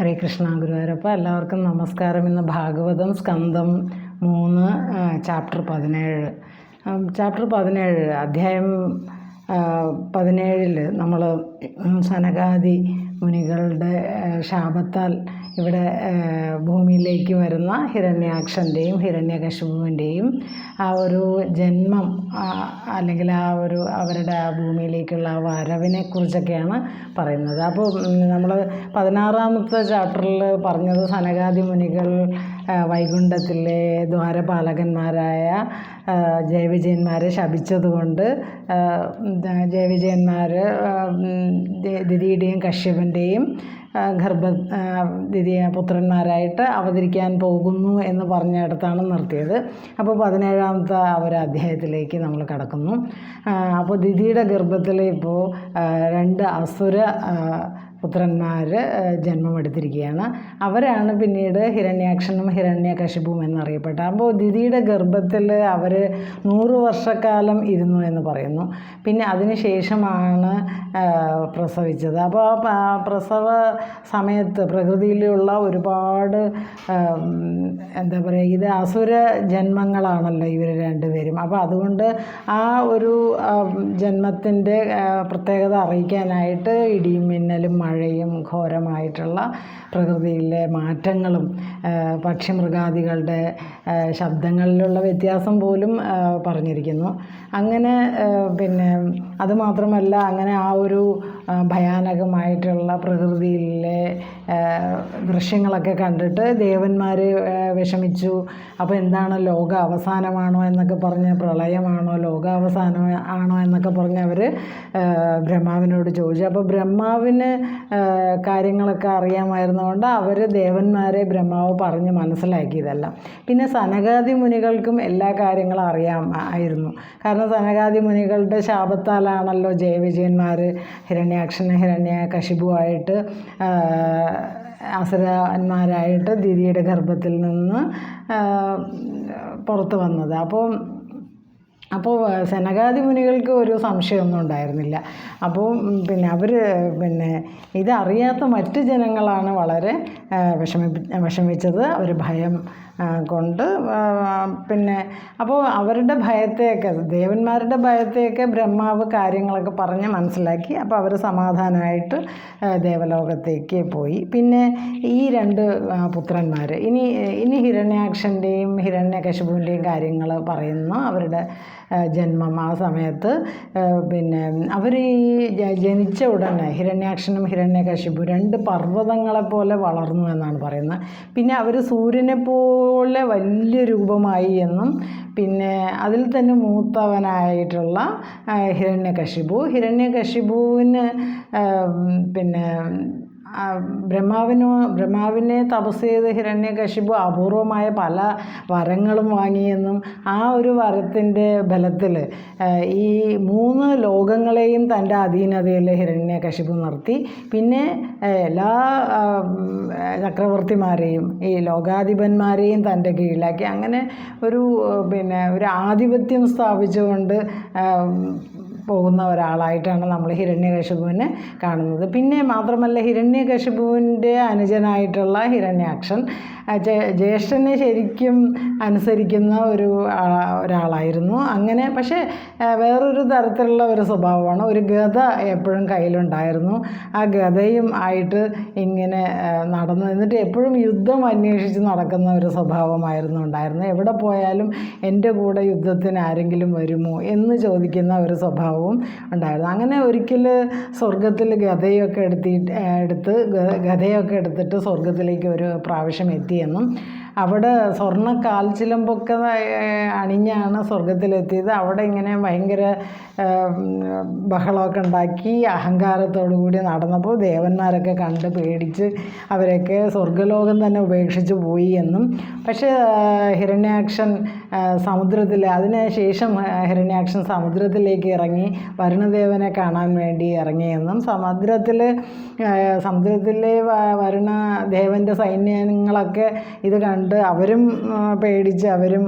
ഹരേ കൃഷ്ണ ഗുരുവായൂരപ്പ എല്ലാവർക്കും നമസ്കാരം. ഇന്ന് ഭാഗവതം സ്കന്ധം മൂന്ന് ചാപ്റ്റർ പതിനേഴ്. ചാപ്റ്റർ പതിനേഴ് അധ്യായം പതിനേഴിൽ നമ്മൾ സനകാദി മുനികളുടെ ശാപത്താൽ ഇവിടെ ഭൂമിയിലേക്ക് വരുന്ന ഹിരണ്യാക്ഷന്റെയും ഹിരണ്യകശുപുവിന്റെയും ആ ഒരു ജന്മം അല്ലെങ്കിൽ ആ ഒരു അവരുടെ ആ ഭൂമിയിലേക്കുള്ള ആ വരവിനെ കുറിച്ചൊക്കെയാണ് പറയുന്നത്. അപ്പോൾ നമ്മൾ പതിനാറാമത്തെ ചാപ്റ്ററിൽ പറഞ്ഞത് സനകാദി മുനികൾ വൈകുണ്ഠത്തിലെ ദ്വാരപാലകന്മാരായ ജയവിജയന്മാരെ ശപിച്ചതുകൊണ്ട് ജയവിജയന്മാർ ദിതിയുടെയും കശ്യപന്റെയും ആ, ഗർഭ ദ്വിതീയ പുത്രന്മാരായിട്ട് അവതരിക്കാൻ പോകുന്നു എന്ന് പറഞ്ഞിടത്താണ് നിർത്തിയത്. അപ്പോൾ പതിനേഴാമത്തെ ഒരു അധ്യായത്തിലേക്ക് നമ്മൾ കടക്കുന്നു. അപ്പോൾ ദിതിയുടെ ഗർഭത്തിൽ ഇപ്പോൾ രണ്ട് അസുര പുത്രന്മാർ ജന്മമെടുത്തിരിക്കുകയാണ്. അവരാണ് പിന്നീട് ഹിരണ്യാക്ഷനും ഹിരണ്യകശിപ്പും എന്നറിയപ്പെട്ട അപ്പോൾ ദിതിയുടെ ഗർഭത്തിൽ അവർ നൂറ് വർഷക്കാലം ഇരുന്നു എന്ന് പറയുന്നു. പിന്നെ അതിന് ശേഷമാണ് ആ, പ്രസവിച്ചത് അപ്പോൾ പ്രസവ സമയത്ത് പ്രകൃതിയിലുള്ള ഒരുപാട് എന്താ പറയുക ഇത് അസുര ജന്മങ്ങളാണല്ലോ ഇവർ രണ്ടുപേരും. അപ്പോൾ അതുകൊണ്ട് ആ ഒരു ജന്മത്തിന്റെ പ്രത്യേകത അറിയിക്കാനായിട്ട് ഇടിയും മിന്നലും മഴയും ഘോരമായിട്ടുള്ള പ്രകൃതിയിലെ മാറ്റങ്ങളും പക്ഷിമൃഗാദികളുടെ ശബ്ദങ്ങളിലുള്ള വ്യത്യാസം പോലും പറഞ്ഞിരിക്കുന്നു. അങ്ങനെ പിന്നെ അതുമാത്രമല്ല അങ്ങനെ ആ ഒരു ഭയാനകമായിട്ടുള്ള പ്രകൃതിയിലെ ദൃശ്യങ്ങളൊക്കെ കണ്ടിട്ട് ദേവന്മാർ വിഷമിച്ചു. അപ്പോൾ എന്താണ് ലോക അവസാനമാണോ എന്നൊക്കെ പറഞ്ഞ് പ്രളയമാണോ ലോകാവസാനം ആണോ എന്നൊക്കെ പറഞ്ഞ് അവർ ബ്രഹ്മാവിനോട് ചോദിച്ചു. അപ്പോൾ ബ്രഹ്മാവിന് കാര്യങ്ങളൊക്കെ അറിയാമായിരുന്നതുകൊണ്ട് അവർ ദേവന്മാരെ ബ്രഹ്മാവ് പറഞ്ഞ് മനസ്സിലാക്കിയതല്ല. പിന്നെ സനകാദി മുനികൾക്കും എല്ലാ കാര്യങ്ങളും അറിയാം ആയിരുന്നു. കാരണം സനകാദി മുനികളുടെ ശാപത്താലാണല്ലോ ജയവിജയന്മാർ ഹിരണ്യാക്ഷന് ഹിരണ്യ കശിപുവായിട്ട് അസുരന്മാരായിട്ട് ദിതിയുടെ ഗർഭത്തിൽ നിന്ന് പുറത്ത് വന്നത്. അപ്പോൾ അപ്പോൾ സനകാദി മുനികൾക്ക് ഒരു സംശയമൊന്നും ഉണ്ടായിരുന്നില്ല. അപ്പോൾ പിന്നെ അവർ പിന്നെ ഇതറിയാത്ത മറ്റ് ജനങ്ങളാണ് വളരെ വിഷമിപ്പി വിഷമിച്ചത് അവർ ഭയം കൊണ്ട് പിന്നെ അപ്പോൾ അവരുടെ ഭയത്തെയൊക്കെ ദേവന്മാരുടെ ഭയത്തെയൊക്കെ ബ്രഹ്മാവ് കാര്യങ്ങളൊക്കെ പറഞ്ഞ് മനസ്സിലാക്കി. അപ്പോൾ അവർ സമാധാനമായിട്ട് ദേവലോകത്തേക്ക് പോയി. പിന്നെ ഈ രണ്ട് പുത്രന്മാർ ഇനി ഇനി ഹിരണ്യാക്ഷന്റെയും ഹിരണ്യകശുപുവിന്റെയും കാര്യങ്ങൾ പറയുന്നു അവരുടെ ജന്മം ആ സമയത്ത് പിന്നെ അവർ ഈ ജനിച്ച ഉടനെ ഹിരണ്യാക്ഷനും ഹിരണ്യകശിപു രണ്ട് പർവതങ്ങളെ പോലെ വളർന്നു എന്നാണ് പറയുന്നത്. പിന്നെ അവർ സൂര്യനെ പോലെ വലിയ രൂപമായി എന്നും പിന്നെ അതിൽ തന്നെ മൂത്തവനായിട്ടുള്ള ഹിരണ്യകശിപു. ഹിരണ്യകശിപുവിന് പിന്നെ ബ്രഹ്മാവിനോ ബ്രഹ്മാവിനെ തപസ് ചെയ്ത് ഹിരണ്യകശിപു അപൂർവമായ പല വരങ്ങളും വാങ്ങിയെന്നും ആ ഒരു വരത്തിന്റെ ബലത്തിൽ ഈ മൂന്ന് ലോകങ്ങളെയും തന്റെ അധീനതയിൽ ഹിരണ്യകശിപു നിർത്തി. പിന്നെ എല്ലാ ചക്രവർത്തിമാരെയും ഈ ലോകാധിപന്മാരെയും തന്റെ കീഴിലാക്കി. അങ്ങനെ ഒരു പിന്നെ ഒരു ആധിപത്യം സ്ഥാപിച്ചുകൊണ്ട് പോകുന്ന ഒരാളായിട്ടാണ് നമ്മൾ ഹിരണ്യകശിപുവിനെ കാണുന്നത്. പിന്നെ മാത്രമല്ല ഹിരണ്യകശിപുവിന്റെ അനുജനായിട്ടുള്ള ഹിരണ്യാക്ഷൻ ജ്യേഷ്ഠനെ ശരിക്കും അനുസരിക്കുന്ന ഒരു ഒരാളായിരുന്നു. അങ്ങനെ പക്ഷേ വേറൊരു തരത്തിലുള്ള ഒരു സ്വഭാവമാണ്. ഒരു ഗത എപ്പോഴും കയ്യിലുണ്ടായിരുന്നു. ആ ഗതയും ആയിട്ട് ഇങ്ങനെ നടന്നു എന്നിട്ട് എപ്പോഴും യുദ്ധം അന്വേഷിച്ച് നടക്കുന്ന ഒരു സ്വഭാവമായിരുന്നു ഉണ്ടായിരുന്നത്. എവിടെ പോയാലും എന്റെ കൂടെ യുദ്ധത്തിന് ആരെങ്കിലും വരുമോ എന്ന് ചോദിക്കുന്ന ഒരു സ്വഭാവവും ഉണ്ടായിരുന്നു. അങ്ങനെ ഒരിക്കൽ സ്വർഗത്തിൽ ഗതയൊക്കെ എടുത്തിട്ട് എടുത്ത് ഗതയൊക്കെ എടുത്തിട്ട് സ്വർഗത്തിലേക്ക് ഒരു പ്രാവശ്യം എത്തിയെന്നും അവിടെ സ്വർണ കാൽച്ചിലമ്പൊക്കെ അണിഞ്ഞാണ് സ്വർഗത്തിലെത്തിയത് അവിടെ ഇങ്ങനെ ഭയങ്കര ബഹളമൊക്കെ ഉണ്ടാക്കി അഹങ്കാരത്തോടു കൂടി നടന്നപ്പോൾ ദേവന്മാരൊക്കെ കണ്ട് പേടിച്ച് അവരൊക്കെ സ്വർഗലോകം തന്നെ ഉപേക്ഷിച്ച് പോയി എന്നും. പക്ഷേ ഹിരണ്യാക്ഷൻ സമുദ്രത്തിൽ അതിന് ശേഷം ഹിരണ്യാക്ഷൻ സമുദ്രത്തിലേക്ക് ഇറങ്ങി വരുണദേവനെ കാണാൻ വേണ്ടി ഇറങ്ങിയെന്നും സമുദ്രത്തിൽ സമുദ്രത്തിലെ വരുണ ദേവന്റെ സൈന്യങ്ങളൊക്കെ ഇത് കണ്ട് എന്നിട്ട് അവരും പേടിച്ച് അവരും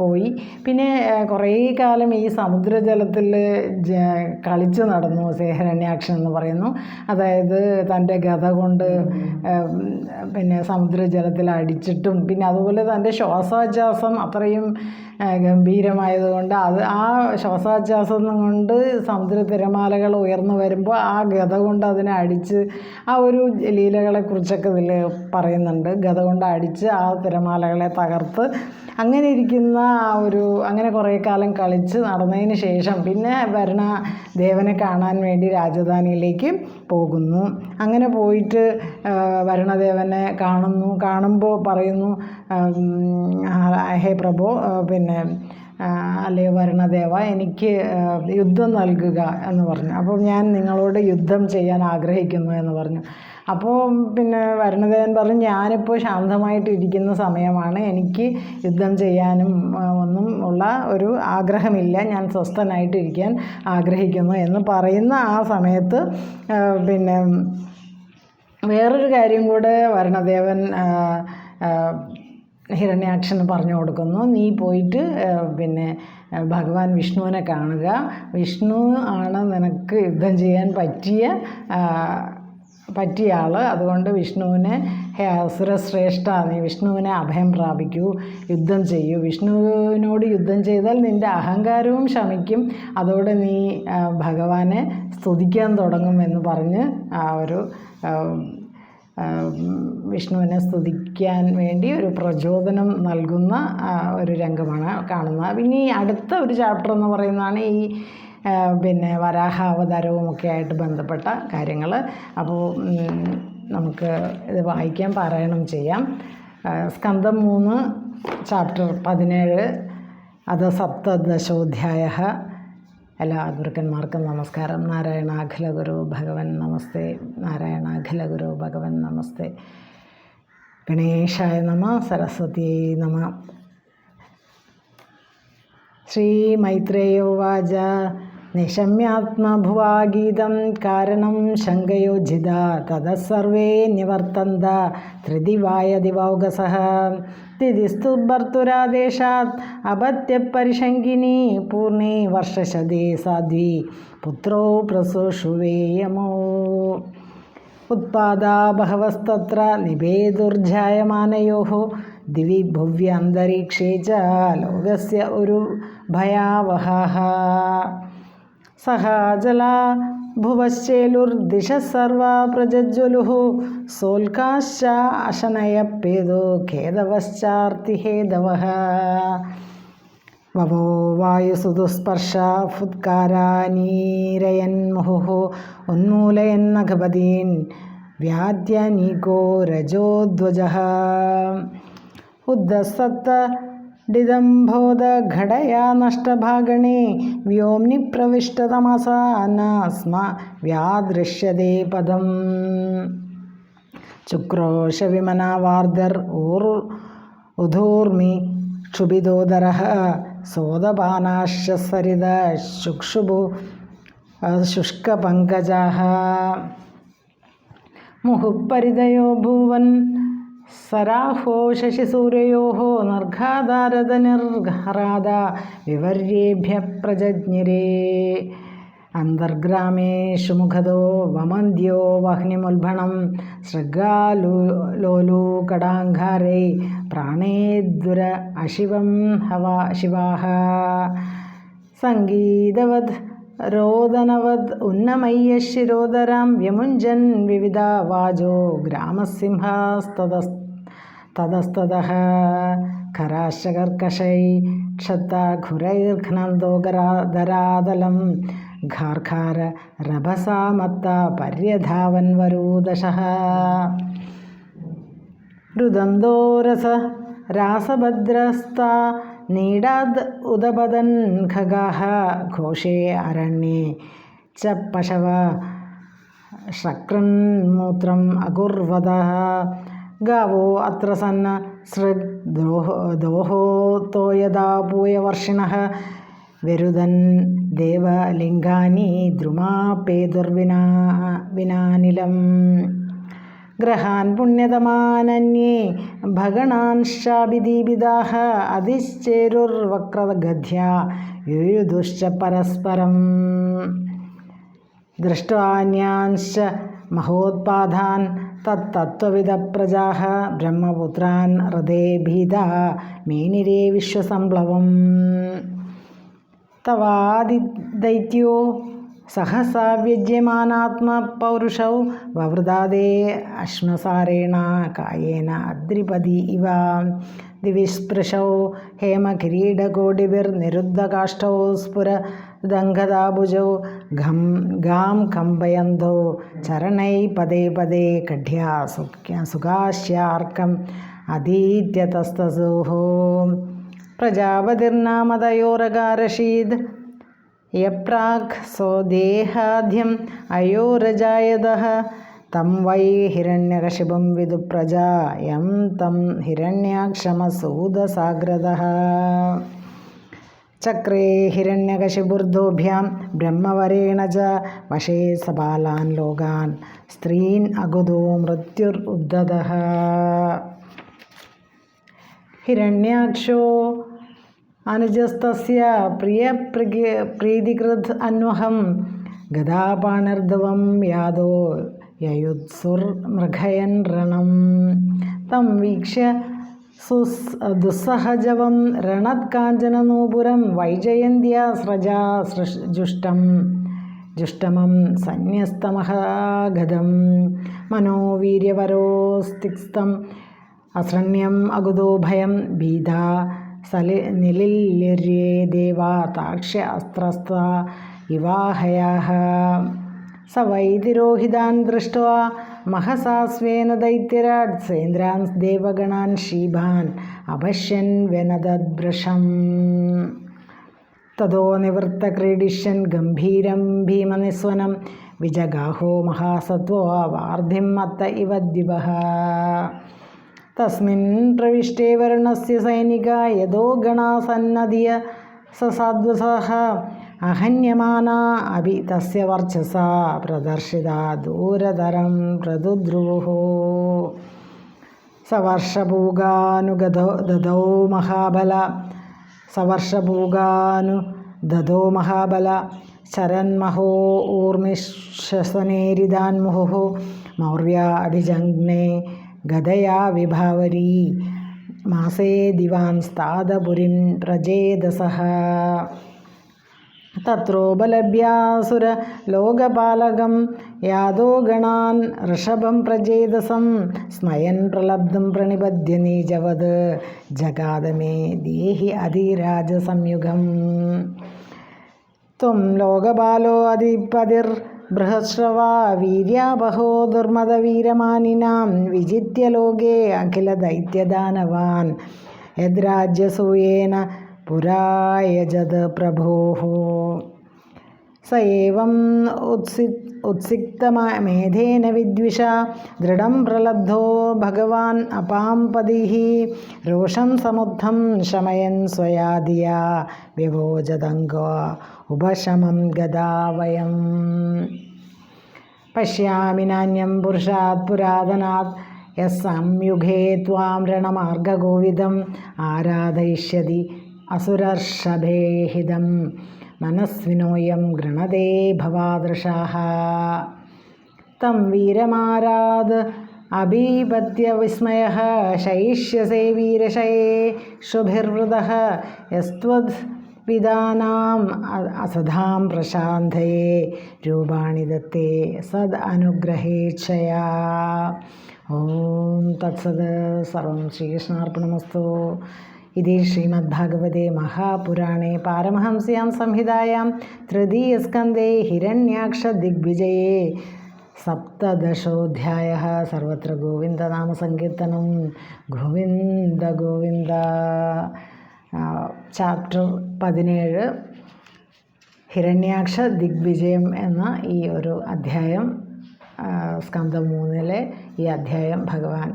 പോയി. പിന്നെ കുറേ കാലം ഈ സമുദ്രജലത്തിൽ കളിച്ച് നടന്നു സേഹരണ്യാക്ഷൻ എന്ന് പറയുന്നു. അതായത് തന്റെ ഗത കൊണ്ട് പിന്നെ സമുദ്രജലത്തിൽ അടിച്ചിട്ടും പിന്നെ അതുപോലെ തന്റെ ശ്വാസോച്ഛ്വാസം അത്രയും ഗംഭീരമായതുകൊണ്ട് അത് ആ ശ്വാസോച്ഛ്വാസം കൊണ്ട് സമുദ്ര തിരമാലകൾ ഉയർന്നു വരുമ്പോൾ ആ ഗത കൊണ്ട് അതിനെ അടിച്ച് ആ ഒരു ലീലകളെക്കുറിച്ചൊക്കെ ഇതിൽ പറയുന്നുണ്ട്. ഗത കൊണ്ട് അടിച്ച് ആ തിരമാലകളെ തകർത്ത് അങ്ങനെ ഇരിക്കുന്ന ആ ഒരു അങ്ങനെ കുറേ കാലം കളിച്ച് നടന്നതിന് ശേഷം പിന്നെ വരണ ദേവനെ കാണാൻ വേണ്ടി രാജധാനിയിലേക്ക് പോകുന്നു. അങ്ങനെ പോയിട്ട് വരുണദേവനെ കാണുന്നു. കാണുമ്പോൾ പറയുന്നു ഹേ പ്രഭു പിന്നെ അല്ലേ വരണദേവ എനിക്ക് യുദ്ധം നൽകുക എന്ന് പറഞ്ഞു. അപ്പോൾ ഞാൻ നിങ്ങളോട് യുദ്ധം ചെയ്യാൻ ആഗ്രഹിക്കുന്നു എന്ന് പറഞ്ഞു. അപ്പോൾ പിന്നെ വരുണദേവൻ പറഞ്ഞു ഞാനിപ്പോൾ ശാന്തമായിട്ട് ഇരിക്കുന്ന സമയമാണ്. എനിക്ക് യുദ്ധം ചെയ്യാനും ഒന്നും ഉള്ള ഒരു ആഗ്രഹമില്ല. ഞാൻ സ്വസ്ഥനായിട്ടിരിക്കാൻ ആഗ്രഹിക്കുന്നു എന്ന് പറയുന്ന ആ സമയത്ത് പിന്നെ വേറൊരു കാര്യം കൂടെ വരണദേവൻ ഹിരണ്യാക്ഷന് പറഞ്ഞു കൊടുക്കുന്നു. നീ പോയിട്ട് പിന്നെ ഭഗവാൻ വിഷ്ണുവിനെ കാണുക. വിഷ്ണു ആണ് നിനക്ക് യുദ്ധം ചെയ്യാൻ പറ്റിയ പറ്റിയ ആൾ അതുകൊണ്ട് വിഷ്ണുവിനെ ഹേ അസുരശ്രേഷ്ഠ നീ വിഷ്ണുവിനെ അഭയം പ്രാപിക്കൂ യുദ്ധം ചെയ്യൂ. വിഷ്ണുവിനോട് യുദ്ധം ചെയ്താൽ നിന്റെ അഹങ്കാരവും ശമിക്കും. അതോടെ നീ ഭഗവാനെ സ്തുതിക്കാൻ തുടങ്ങും എന്ന് പറഞ്ഞ് ആ ഒരു വിഷ്ണുവിനെ സ്തുതിക്കാൻ വേണ്ടി ഒരു പ്രചോദനം നൽകുന്ന ഒരു രംഗമാണ് കാണുന്നത്. ഈ അടുത്ത ഒരു ചാപ്റ്റർ എന്ന് പറയുന്നതാണ് ഈ പിന്നെ വരാഹ അവതാരവും ഒക്കെ ആയിട്ട് ബന്ധപ്പെട്ട കാര്യങ്ങൾ. അപ്പോൾ നമുക്ക് ഇത് വായിക്കാൻ പാരായണം ചെയ്യാം. സ്കന്ധം മൂന്ന് ചാപ്റ്റർ പതിനേഴ് അത് സപ്തദശോധ്യായ എല്ലാ ഗുരുക്കന്മാർക്കും നമസ്കാരം. നാരായണ അഖില ഗുരു ഭഗവൻ നമസ്തേ. നാരായണ അഖില ഗുരു ഭഗവൻ നമസ്തേ. ഗണേശായ നമ സരസ്വതിയേ നമ. ശ്രീമൈത്രേയോവാച നിശമ്യാത്മഭുവാഗീതം കാരണം ശങ്കയോജിത തതഃ സർവേ നിവർത്തന്ത ത്രിദിവായ ദിവൗകസഃ തിഥിസ്തു ഭർത്തുരാദേശാത് അപത്യപരിശങ്കിനി പൂർണേ വർഷശതേ സാധ്വി പുത്രോ പ്രസൂഷുവേയമോ उत्पादा बहवस्तत्र निभेदुर्जायमानयोः दिवि भुव्यन्तरिक्षे च लोकस्य उरुभयावहः सः जला भुवश्चेलुर्दिशः सर्वा प्रजज्वलुः सोल्काश्च अशनयपेदो खेदवश्चार्तिहेदवः ववो वायुसुदुस्पर्श फुत्कारानीरयन्मुहुः उन्मूलयन्नघपदीन् व्याद्यनीको रजोध्वजः उद्धसत्तडिदम्भोदघटया ഡിദംബോധഘടയാ നഷ്ടഭാഗണേ. വ്യോംനി പ്രവിഷ്ടതമസാനാസ്മ വ്യാദൃശ്യതേ പദം. ചുക്രോശവിമനാവാർദ്ധർ ഊർ ഉധൂർമി ക്ഷുഭിതോദര. സോതപാനാശ്വസരിത ശുക്ഷുഭു ശുഷ്കപങ്കജാ മുഹുപരിതയോ ഭൂവൻ സരാഹോ ശശിസൂര്യോ നിർഘാതാരത നിർഘാരാത വിവര്യേഭ്യ പ്രജജ്ഞരേ അന്തർഗ്രാമേഷു മുഖതോ വമന്ത്യോ വഹ്നിമുൽഭണം ശൃഗാലോലൂകടാംഘാരൈ പ്രാണേദ്വര അശിവം ഹവ ശിവാഹ സംഗീതവത് രോദനവത് ഉന്നമയ്യ ശിരോദരാം വ്യമുഞ്ജൻ വിവിധ വാജോ ഗ്രാമസിംഹസ്തദസ്ത തതസ്തതഃ കരാശകർക്കശൈ ക്ഷത്താഘുരൈർഘ്നന്ദോഗരാധരാതലം ഘാർഘാര രഭസാമത്ത പര്യധാവൻവരൂദശഃ രുദന്തോരസ രാസഭദ്രസ്ത നീടാദ് ഉദപതൻ ഖഗാഹ. ഘോഷേ അരണ്യേ ച പശവ ശക്രന്മൂത്രം അകുർവത ഗാവോ അത്ര സന്ന സൃഗ് ദ്രോഹോ ദോഹോത്തോ യഥാ ഭൂയവർഷിണ വെരുതൻ ദേവലിംഗാനി ദ്രുമാപേ ദുർവിനാ വിനാനിലം. ഗ്രഹാൻ പുണ്യതമാനന്യേ ഭഗണാൻശാഭിദീപിതാ അതിശ്ചേരുർവക്രഗധ്യ യുയുദുശ്ച പരസ്പരം. ദൃഷ്ടവാന്യാൻശ മഹോത്പാദാൻ തത്തത്വവിദപ്രജാः ബ്രഹ്മപുത്രാൻ ഹൃദേ ഭീത മേനിരേ വിശ്വസംപ്ലവം തവാദിദൈത്യോ സഹസാ വ്യജ്യമാനാത്മപൗരുഷൗ വവൃതാദേ അശ്മസാരേണ കായേന അദ്രിപതി ഇവ ദിവിസ്പൃശൗ ഹേമകിരീടകോടിഭിർനിരുദ്ധകാഷ്ടൗ സ്ഫുരദംഗതാഭുജൗ ഘം ഗാം കമ്പയന്തോ ചരണൈ പദേ പദേ കഠ്യാ സുഖാശ്യാർക്കം അധീത്യതസ്തസോः പ്രജാപതിർനാമതയോരകാരഷീദ് യപ്രാഗ് സ്വദേഹാദ്യം അയോരജായതഃ തം വൈ ഹിരണ്യകശിപം വിദു പ്രജാ യം തം ഹിരണ്യാക്ഷമസൂദസാഗ്രതഃ चक्रे हिरण्यकशिबुर्धोभ्यां ब्रह्मवरेण च वशे स बालान् लोकान्। स्त्रीन् अगुदो मृत्युरुद्धतः हिरण्याक्षो अनुजस्तस्य प्रियप्रिय प्रीतिकृत् अन्वहं गदापाणर्धवं यादो ययुत्सुर्मृघयन् रणं। तं वीक्ष्य സുസ് ദുസ്സഹജവം രണത്കാഞ്ചനനൂപുരം വൈജയന്ത്യ സ്രജാ ജുഷ്ടം. ജുഷ്ടമം സന്യസ്തമഹാഗതം. മനോവീര്യപരോസ്തിക്തം അസൃണ്യം അകുതോ ഭയം ഭീത സലി നിലില്യര്യേ ദേവാ താക്ഷ്യ അസ്ത്രസ്ത ഇവാഹയാ സ മഹസാസ്വേന ദൈത്യരാട് സേന്ദ്രാൻ ദേവഗണാൻ ശീഭാൻ അപശ്യൻ വെനദദ്ഭൃഷം തതോ നിവൃത്ത ക്രീഡിഷ്യൻ ഗംഭീരം ഭീമനിസ്വനം വിജഗാഹോ മഹാസത്വോ വാർധിം മത്ത ഇവ ദിവ തസ്മിൻ പ്രവിഷ്ടേ വരുണസ് സൈനിക യഥോ ഗണാസന്നധിയ സസാദ്വസഹ അഹന്യമാനാ അഭി തസ്യ വർച്ചസ പ്രദർശിത ദൂരതരം പ്രതുദ്രുവോ സവർഷഭൂഗാനുഗതോ ദദോ മഹാബല. സവർഷഭൂഗാനു ദദോ മഹാബല. ശരന്മഹോ ഊർമിശ്വസനേരിതാൻ മുഹുഹു. മൗര്യ അഭിജഗ്നെ ഗതയാ വിഭാവരീ. മാസേ ദിവാൻ സ്ഥാതപുരിൻ പ്രജേതസഹ തത്രോപലഭ്യാസുര ലോകപാലകം യാതോ ഗണാൻ ഋഷഭം പ്രചേതസം സ്മയൻ പ്രലബ്ധം പ്രണിപദ്യ നീജവത് ജഗാതമേ ദേഹി അധിരാജ സംയുഗം. ത്വം ലോകപാലോ അതിപതിർ ബൃഹസ്രവാ വീര്യാബഹോ ദുർമതവീരമാനിനാം വിജിത്യ ലോകേ അഖില ദൈത്യദാനവാൻ. യദ്രാജ്യസൂയേന पुरायजद प्रभोः स एवम् उत्सि उत्सिक्तमेधेन विद्विषा दृढं प्रलब्धो भगवान् अपां पदिः रोषं समुत्थं शमयन् स्वया धिया व्यवोजदङ्ग उपशमं गदा वयम् पश्यामि नान्यं पुरुषात् पुरातनात् यः संयुगे त्वां रणमार्गगोविदम् आराधयिष्यति असुरर्षभेहिदं मनस्विनोऽयं गृणदे भवादृशाः। तं वीरमाराद अबीपत्यविस्मयः शयिष्यसे वीरशये शुभिर्वृतः यस्त्वद्विदानाम् असधां प्रशान्तये रूपाणि दत्ते सद् अनुग्रहेच्छया ॐ तत्सद् सर्वं श्रीकृष्णार्पणमस्तु। ഇതി ശ്രീമദ്ഭാഗവതേ മഹാപുരാണേ പാരമഹംസ്യാം സംഹിതായാം തൃതീയസ്കന്ധേ ഹിരണ്യാക്ഷദിഗ്വിജയേ. സപ്തദശോധ്യായ സർവത്ര ഗോവിന്ദനാമസങ്കീർത്തനം. ഗോവിന്ദ ഗോവിന്ദ. ചാപ്റ്റർ പതിനേഴ്. ഹിരണ്യാക്ഷ ദിഗ്വിജയം എന്ന ഈ ഒരു അധ്യായം സ്കന്ധം മൂന്നിലെ ഈ അധ്യായം ഭഗവാൻ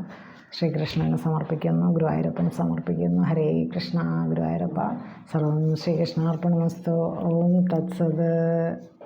ശ്രീകൃഷ്ണന് സമർപ്പിക്കുന്നു ഗുരുവായൂരപ്പന് സമർപ്പിക്കുന്നു. ഹരേ കൃഷ്ണ ഗുരുവായൂരപ്പ. സർവം ശ്രീകൃഷ്ണാർപ്പണമസ്തു. ഓം തത്സത്.